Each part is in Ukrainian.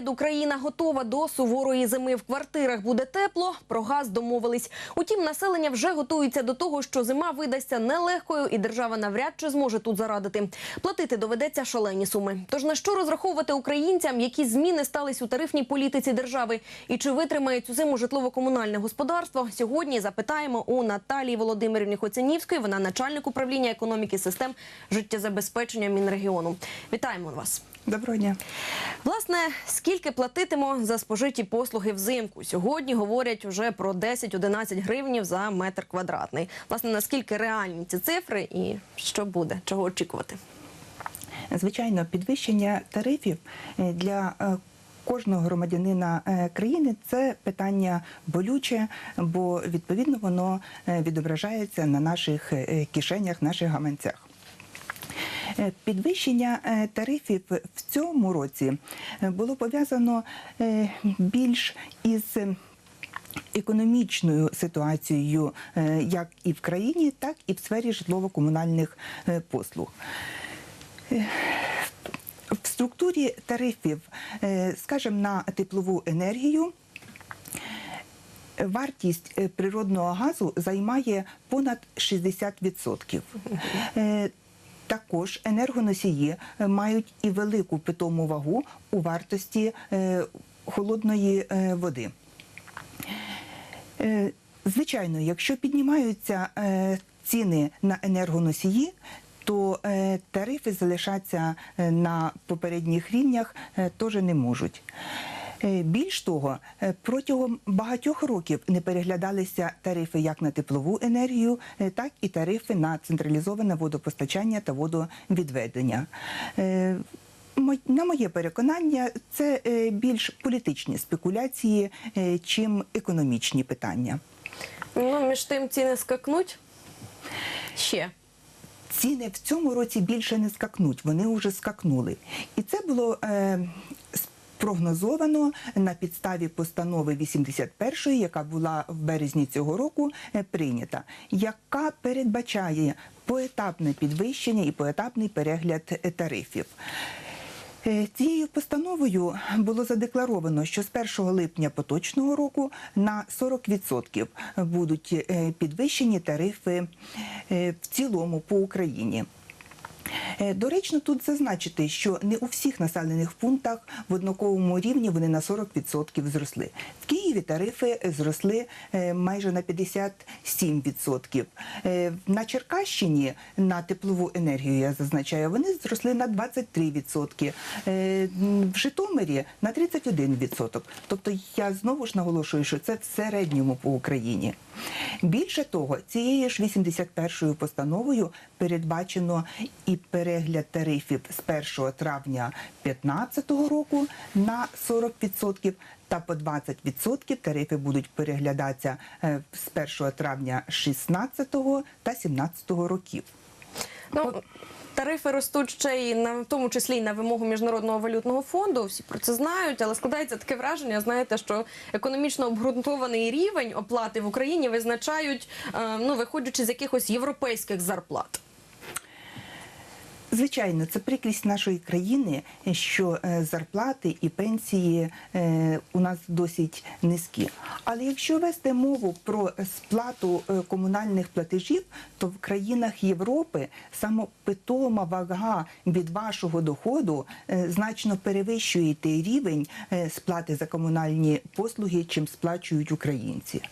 вигляду країна готова до суворої зими. В квартирах буде тепло, про газ домовились. Утім, населення вже готується до того, що зима видасться нелегкою, і держава навряд чи зможе тут зарадити. Платити доведеться шалені суми. Тож на що розраховувати українцям, які зміни стались у тарифній політиці держави, і чи витримає цю зиму житлово-комунальне господарство? Сьогодні запитаємо у Наталії Володимирівні Хоцянівської. Вона начальник управління економіки систем життєзабезпечення Мінрегіону. Вітаємо вас. Доброго дня. Власне, скільки платитимо за спожиті послуги взимку? Сьогодні говорять вже про 10-11 гривнів за метр квадратний. Власне, наскільки реальні ці цифри і що буде, чого очікувати? Звичайно, підвищення тарифів е, для е, кожного громадянина е, країни це питання болюче, бо відповідно воно відображається на наших кишенях, наших гаманцях. Е, Підвищення е, тарифів в цьому році е, було пов'язано більш із економічною ситуацією як і в країні, так і в сфері житлово-комунальних послуг. В структурі тарифів, скажімо, на теплову енергію Вартість природного газу займає понад 60%. Також енергоносії е, мають і велику питому вагу у вартості е, холодної е, води. Звичайно, якщо піднімаються ціни на енергоносії, то тарифи залишаться е, на попередніх рівнях теж не можуть. Е, Більш того, е, протягом багатьох років не переглядалися тарифи як на теплову енергію, е, так і тарифи на централізоване водопостачання та водовідведення. На моє переконання, це більш політичні спекуляції, чим економічні питання. Ну, між тим ціни скакнуть ще. Ціни в цьому році більше не скакнуть, вони вже скакнули. І це було е, спрогнозовано на підставі постанови 81, яка була в березні цього року е, прийнята, яка передбачає поетапне підвищення і поетапний перегляд е, тарифів. Е, Цією постановою було задекларовано, що з 1 липня поточного року на 40% будуть підвищені тарифи в цілому по Україні. Е, Доречно тут зазначити, що не у всіх населених пунктах в однаковому рівні вони на 40% зросли. В Києві тарифи зросли е, майже на 57%. Е, На Черкащині на теплову енергію, я зазначаю, вони зросли на 23%. Е, В Житомирі на 31%. Тобто я знову ж наголошую, що це в середньому по Україні. Більше того, цією ж 81-ю постановою передбачено і перегляд тарифів з 1 травня 2015 року на 40%, та по 20% тарифи будуть переглядатися е, з 1 травня 16 та 17 років. Ну, тарифи ростуть ще й на в тому числі й на вимогу міжнародного валютного фонду. Всі про це знають, але складається таке враження. Знаєте, що економічно обґрунтований рівень оплати в Україні визначають, е, ну виходячи з якихось європейських зарплат. Звичайно, це прикрість нашої країни, що е, зарплати і пенсії е, у нас досить низькі. Але якщо вести мову про сплату е, комунальних платежів, то в країнах Європи самопитома вага від вашого доходу значно перевищує той рівень сплати за комунальні послуги, чим сплачують українці.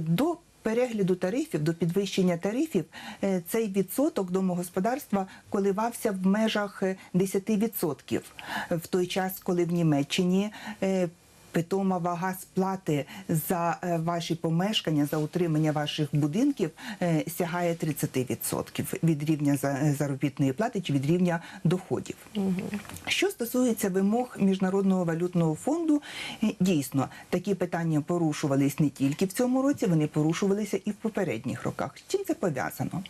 До перегляду тарифів, до підвищення тарифів, е, цей відсоток домогосподарства коливався в межах е, 10%. В той час, коли в Німеччині е, питома вага сплати за е, ваші помешкання, за утримання ваших будинків е, сягає 30% від рівня е, заробітної плати чи від рівня доходів. Що стосується вимог Міжнародного валютного фонду, дійсно такі питання порушувались не тільки в цьому році, вони порушувалися і в попередніх роках. З чим це пов'язано?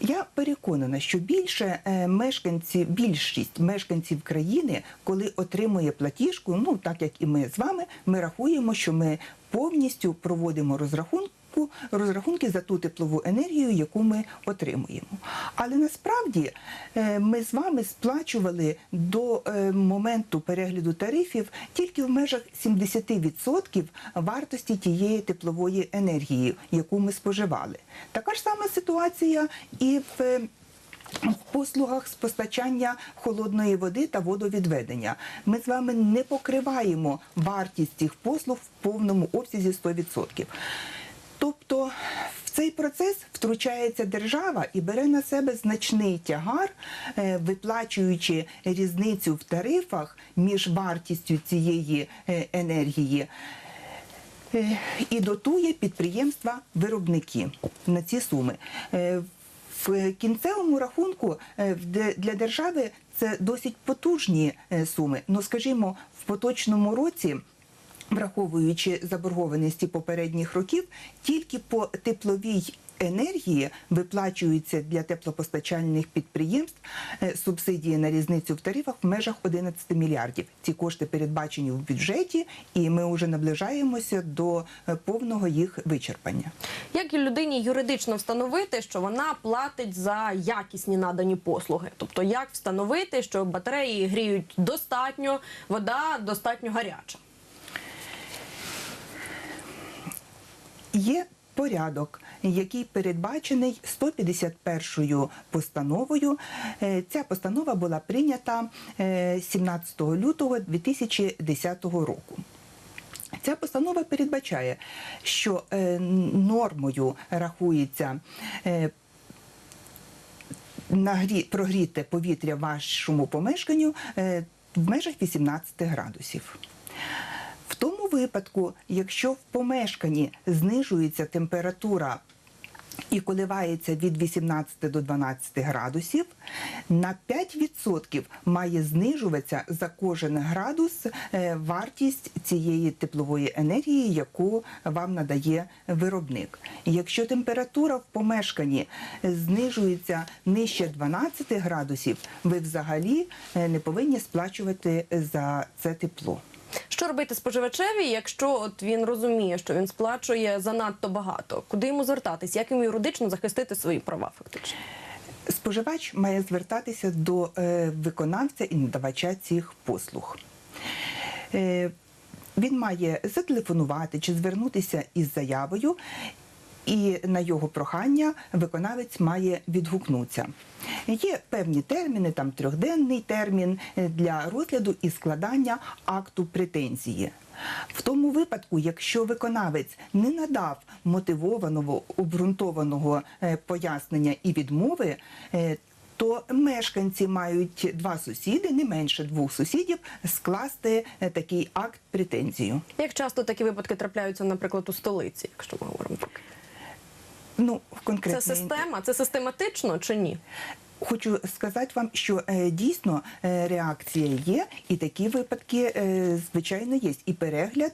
Я переконана, що більше мешканці мешканців, більшість мешканців країни, коли отримує платіжку, ну так як і ми з вами, ми рахуємо, що ми повністю проводимо розрахунок розрахунку розрахунки за ту теплову енергію, яку ми отримуємо. Але насправді е, ми з вами сплачували до е, моменту перегляду тарифів тільки в межах 70% вартості тієї теплової енергії, яку ми споживали. Така ж сама ситуація і в. е, в послугах з постачання холодної води та водовідведення. Ми з вами не покриваємо вартість цих послуг в повному обсязі 100%. Тобто в цей процес втручається держава і бере на себе значний тягар, е, виплачуючи різницю в тарифах між вартістю цієї е, енергії. Е, І дотує підприємства виробники на ці суми. В кінцевому рахунку для держави це досить потужні суми. Ну, скажімо, в поточному році. Враховуючи заборгованості попередніх років, тільки по тепловій енергії виплачуються для теплопостачальних підприємств е, субсидії на різницю в тарифах в межах 11 мільярдів. Ці кошти передбачені в бюджеті, і ми вже наближаємося до е, повного їх вичерпання. Як і людині юридично встановити, що вона платить за якісні надані послуги? Тобто, як встановити, що батареї гріють достатньо, вода достатньо гаряча? Є порядок, який передбачений 151 постановою. Е, Ця постанова була прийнята е, 17 лютого 2010 року. Ця постанова передбачає, що е, нормою рахується е, нагрі... прогріте повітря вашому помешканню е, в межах 18 градусів. Тому випадку, якщо в помешканні знижується температура і коливається від 18 до 12 градусів, на 5% має знижуватися за кожен градус е, вартість цієї теплової енергії, яку вам надає виробник. Якщо температура в помешканні знижується нижче 12 градусів, ви взагалі е, не повинні сплачувати за це тепло. Що робити споживачеві, якщо от він розуміє, що він сплачує занадто багато? Куди йому звертатись? Як йому юридично захистити свої права? Фактично? Споживач має звертатися до е, виконавця і надавача цих послуг. Е, він має зателефонувати чи звернутися із заявою, і на його прохання виконавець має відгукнутися. Є певні терміни, там трьохденний термін для розгляду і складання акту претензії. В тому випадку, якщо виконавець не надав мотивованого обґрунтованого е, пояснення і відмови, е, то мешканці мають два сусіди, не менше двох сусідів, скласти е, такий акт претензію. Як часто такі випадки трапляються, наприклад, у столиці, якщо ми говоримо про Ну, Це конкретно система, це систематично чи ні? Хочу сказати вам, що е, дійсно е, реакція є, і такі випадки, е, звичайно, є. І перегляд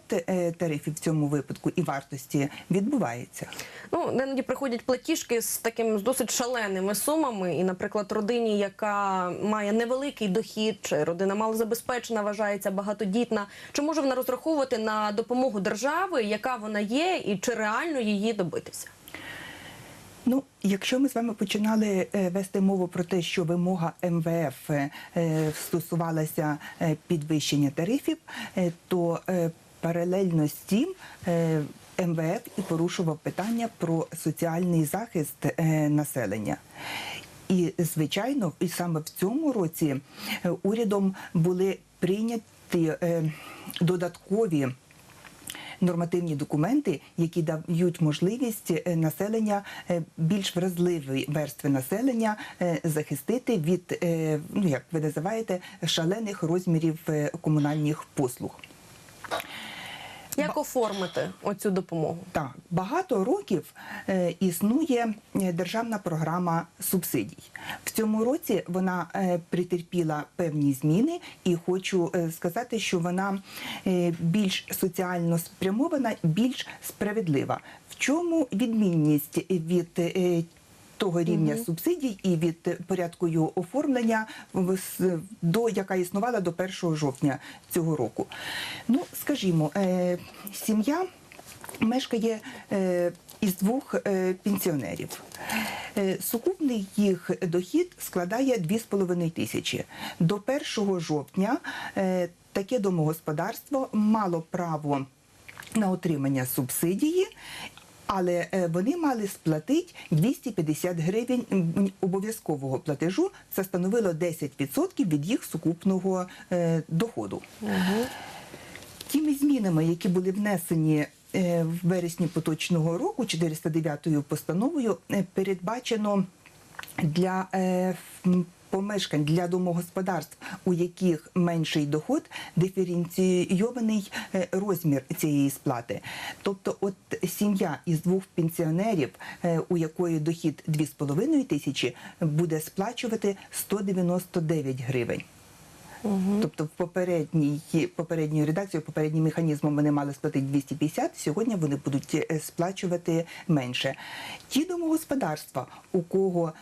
тарифів в цьому випадку і вартості відбувається. Ну, іноді приходять платіжки з таким з досить шаленими сумами. І, наприклад, родині, яка має невеликий дохід, чи родина малозабезпечена, вважається багатодітна. Чи може вона розраховувати на допомогу держави, яка вона є, і чи реально її добитися? Ну, якщо ми з вами починали е, вести мову про те, що вимога МВФ е, е, стосувалася підвищення тарифів, то паралельно з тим МВФ і порушував питання про соціальний захист населення. І звичайно, і саме в цьому році урядом були прийняті додаткові нормативні документи, які дають можливість е, населення е, більш вразливої верстви населення е, захистити від, ну як ви називаєте, шалених розмірів комунальних послуг. Як оформити оцю допомогу? Так, багато років е, існує е, державна програма субсидій. В цьому році вона е, претерпіла певні зміни, і хочу е, сказати, що вона е, більш соціально спрямована, більш справедлива. В чому відмінність від е, того рівня субсидій і від порядку його оформлення до яка існувала до 1 жовтня цього року. Ну, скажімо, е, сім'я мешкає е, із двох е, пенсіонерів. Е, Сукупний їх дохід складає 2,5 тисячі. До 1 жовтня е, таке домогосподарство мало право на отримання субсидії. Але е, вони мали сплатити 250 гривень обов'язкового платежу. Це становило 10% від їх сукупного е, доходу. Тими змінами, які були внесені е, в вересні поточного року 409 постановою, передбачено для помешкань для домогосподарств, у яких менший доход, диференційований е, розмір цієї сплати. Тобто, от сім'я із двох пенсіонерів, е, у якої дохід 2,5 тисячі, буде сплачувати 199 гривень. Тобто в попередній попередньою редакцією, попереднім механізмом вони мали сплатити 250, сьогодні вони будуть е, сплачувати менше. Ті домогосподарства, у кого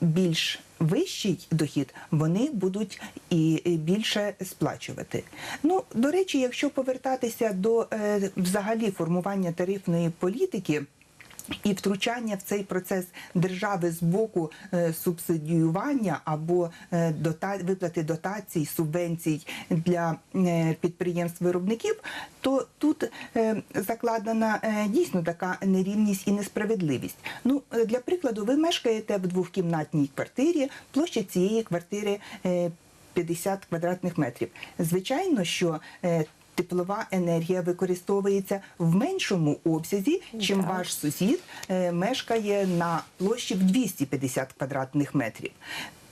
більш вищий дохід, вони будуть і більше сплачувати. Ну, до речі, якщо повертатися до е, взагалі формування тарифної політики. І втручання в цей процес держави з боку е, субсидіювання або е, виплати дотацій, субвенцій для е, підприємств-виробників, то тут закладена дійсно така нерівність і несправедливість. Ну, для прикладу, ви мешкаєте в двохкімнатній квартирі, площа цієї квартири е, 50 квадратних метрів. Звичайно, що Теплова енергія використовується в меншому обсязі, чим Так. ваш сусід е, мешкає на площі в 250 квадратних метрів.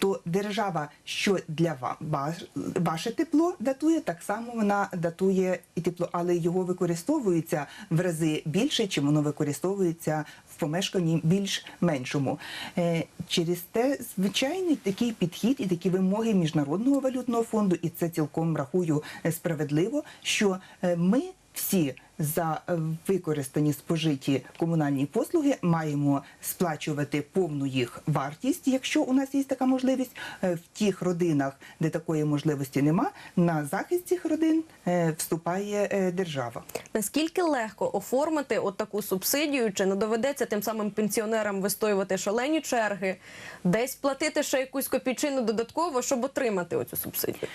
То держава, що для ва- ваш- ваше тепло датує, так само вона датує і тепло, але його використовується в рази більше, чим воно використовується в помешканні більш меншому. Е, Через те, звичайний такий підхід і такі вимоги міжнародного валютного фонду, і це цілком рахую е, справедливо, що е, ми всі за е, використані спожиті комунальні послуги маємо сплачувати повну їх вартість, якщо у нас є така можливість. Е, В тих родинах, де такої можливості нема, на захист цих родин е, вступає держава. Наскільки легко оформити от таку субсидію, чи не доведеться тим самим пенсіонерам вистоювати шалені черги, десь платити ще якусь копійчину додатково, щоб отримати оцю субсидію?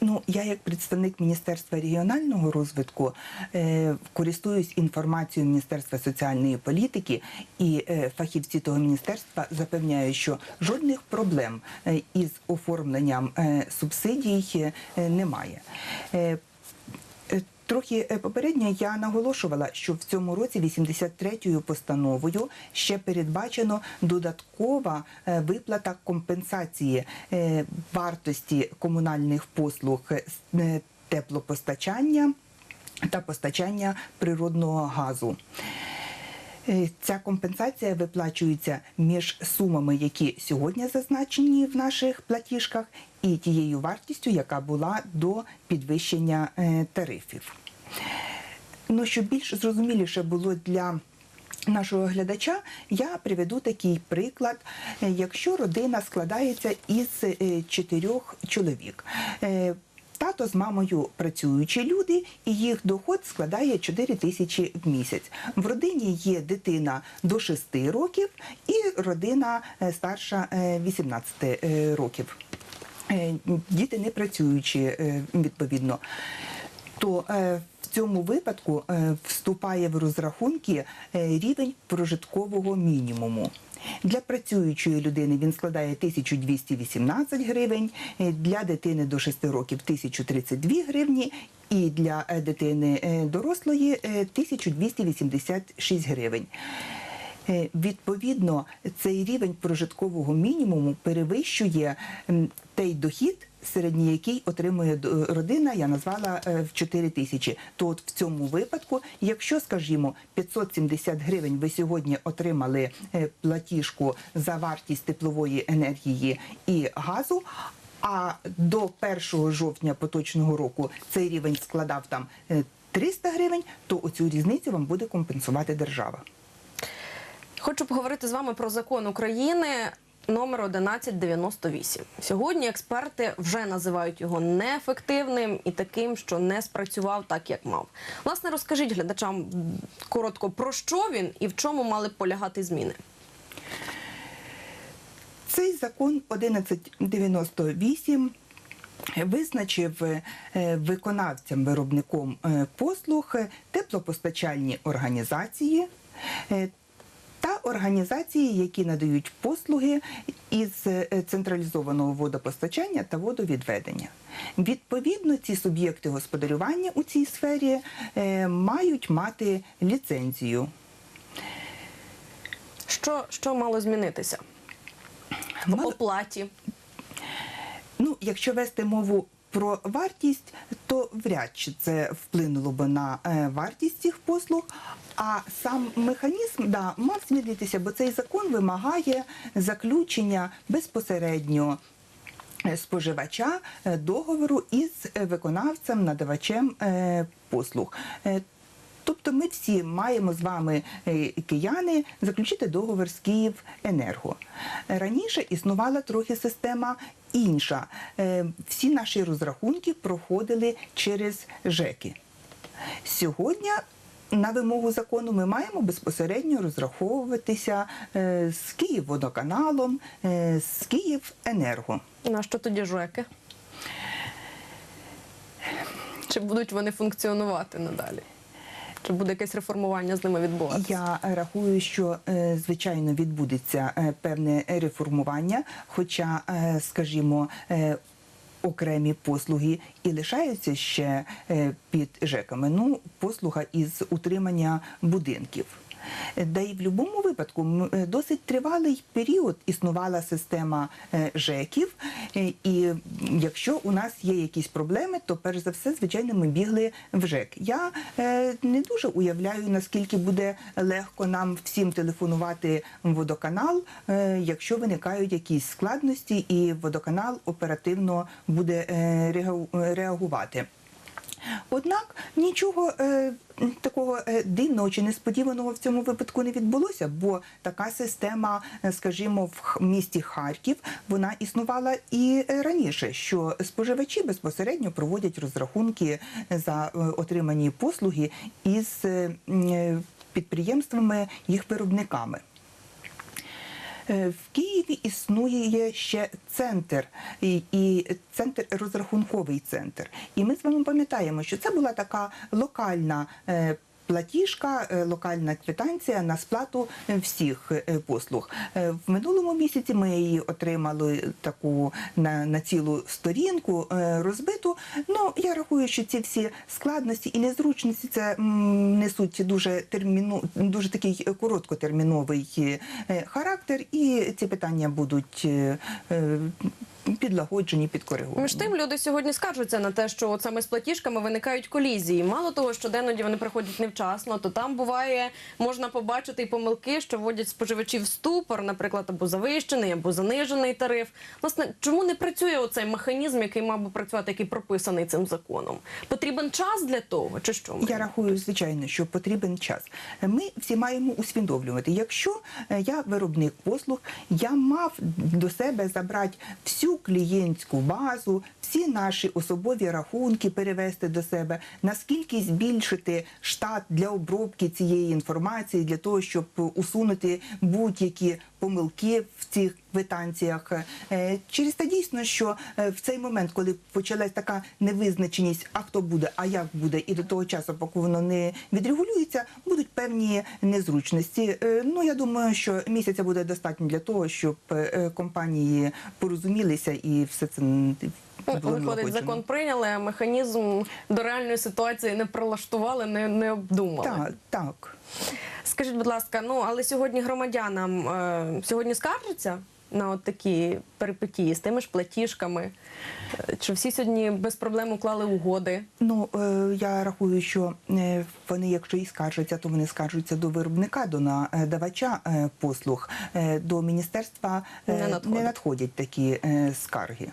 Ну, я як представник Міністерства регіонального розвитку е, користуюсь інформацією Міністерства соціальної політики, і е, фахівці того міністерства запевняють, що жодних проблем е, із оформленням е, субсидій е, немає. Е, Трохи е, попередньо я наголошувала, що в цьому році 83-ю постановою ще передбачено додаткова е, виплата компенсації е, вартості комунальних послуг теплопостачання та постачання природного газу. Ця компенсація виплачується між сумами, які сьогодні зазначені в наших платіжках, і тією вартістю, яка була до підвищення е, тарифів. Ну, щоб більш зрозуміліше було для нашого глядача, я приведу такий приклад. Е, Якщо родина складається із е, чотирьох чоловік. Тато з мамою працюючі люди, і їх доход складає 4 тисячі в місяць. В родині є дитина до 6 років і родина старша е, 18 е, років. Е, Діти не працюючі е, відповідно то е, в цьому випадку вступає в розрахунки рівень прожиткового мінімуму. Для працюючої людини він складає 1218 гривень, для дитини до 6 років 1032 гривні і для дитини дорослої е, 1286 гривень. Е, Відповідно, цей рівень прожиткового мінімуму перевищує той дохід, середній який отримує родина, я назвала е, в 4 тисячі. То от в цьому випадку, якщо, скажімо, 570 гривень ви сьогодні отримали е, платіжку за вартість теплової енергії і газу. А до 1 жовтня поточного року цей рівень складав там е, 300 гривень, то оцю різницю вам буде компенсувати держава. Хочу поговорити з вами про закон України. номер 1198. Сьогодні експерти вже називають його неефективним і таким, що не спрацював так, як мав. Власне, розкажіть глядачам коротко про що він і в чому мали полягати зміни. Цей закон 1198 визначив е, виконавцям виробником е, послуг е, теплопостачальні організації організації, які надають послуги із е, централізованого водопостачання та водовідведення. Відповідно, ці суб'єкти господарювання у цій сфері е, мають мати ліцензію. Що, що мало змінитися в Мало- оплаті? Ну, якщо вести мову про вартість, то вряд чи це вплинуло би на е, вартість цих послуг. А сам механізм да, мав змінитися, бо цей закон вимагає заключення безпосередньо е, споживача е, договору із виконавцем, надавачем послуг. Тобто ми всі маємо з вами, кияни, заключити договор з Київенерго. Раніше існувала трохи система інша. Е, Всі наші розрахунки проходили через ЖЕКи. Сьогодні на вимогу закону ми маємо безпосередньо розраховуватися е, з Київводоканалом, е, з Київенерго. На що тоді ЖЕКи? Чи будуть вони функціонувати надалі? Чи буде якесь реформування з ними відбуватися? Я рахую, що е, звичайно відбудеться е, певне реформування, хоча, е, скажімо, окремі послуги і лишаються ще під ЖЕКами. Ну, послуга із утримання будинків. Да і в будь-якому випадку е, досить тривалий період існувала система е, ЖЕКів, е, і якщо у нас є якісь проблеми, то перш за все, звичайно, ми бігли в ЖЕК. Я не дуже уявляю, наскільки буде легко нам всім телефонувати в водоканал, якщо виникають якісь складності, і водоканал оперативно буде реагувати. Однак нічого е, такого е, дивного чи несподіваного в цьому випадку не відбулося, бо така система, е, скажімо, в місті Харків вона існувала і е, раніше, що споживачі безпосередньо проводять розрахунки за отримані послуги із підприємствами їх виробниками. Е, В Києві існує ще центр, і, і центр розрахунковий центр. І ми з вами пам'ятаємо, що це була така локальна. Платіжка, е, локальна квитанція на сплату е, всіх е, послуг. В минулому місяці ми її отримали таку на, на цілу сторінку розбиту. Ну я рахую, що ці всі складності і незручності це несуть дуже терміну, дуже такий короткотерміновий характер, і ці питання будуть підлагоджені, підкориговані. Між тим люди сьогодні скаржуться на те, що от саме з платіжками виникають колізії. Мало того, що деноді вони приходять невчасно, то там буває можна побачити і помилки, що вводять споживачів в ступор, наприклад, або завищений, або занижений тариф. Власне, чому не працює оцей механізм, який мав би працювати, який прописаний цим законом? Потрібен час для того, чи що? Я рахую, звичайно, що потрібен час. Ми всі маємо усвідомлювати, якщо е, я виробник послуг, я мав до себе забрати всю клієнтську базу, всі наші особові рахунки перевести до себе, наскільки збільшити штат для обробки цієї інформації, для того, щоб усунути будь-які помилки в цих квитанціях. Е, Через те дійсно, що е, в цей момент, коли почалась така невизначеність, а хто буде, а як буде, і до того часу, поки воно не відрегулюється, будуть певні незручності. Е, Ну я думаю, що місяця буде достатньо для того, щоб компанії порозумілися і все це Ну, Виходить, закон прийняли, а механізм до реальної ситуації не прилаштували, не, не обдумали. Так, так. Скажіть, будь ласка, ну але сьогодні громадянам е, сьогодні скаржаться на от такі перипетії з тими ж платіжками? Е, Чи всі сьогодні без проблем уклали угоди? Ну е, я рахую, що е, вони, якщо і скаржаться, то вони скаржуться до виробника, до надавача послуг. До міністерства Не надходять. не надходять такі скарги.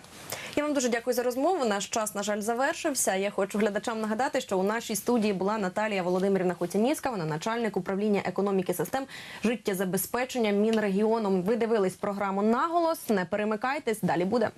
Я вам дуже дякую за розмову. Наш час, на жаль, завершився. Я хочу глядачам нагадати, що у нашій студії була Наталія Володимирівна Хоцяніцька, вона начальник управління економіки систем життєзабезпечення Мінрегіоном. Ви дивились програму наголос. Не перемикайтесь, далі буде.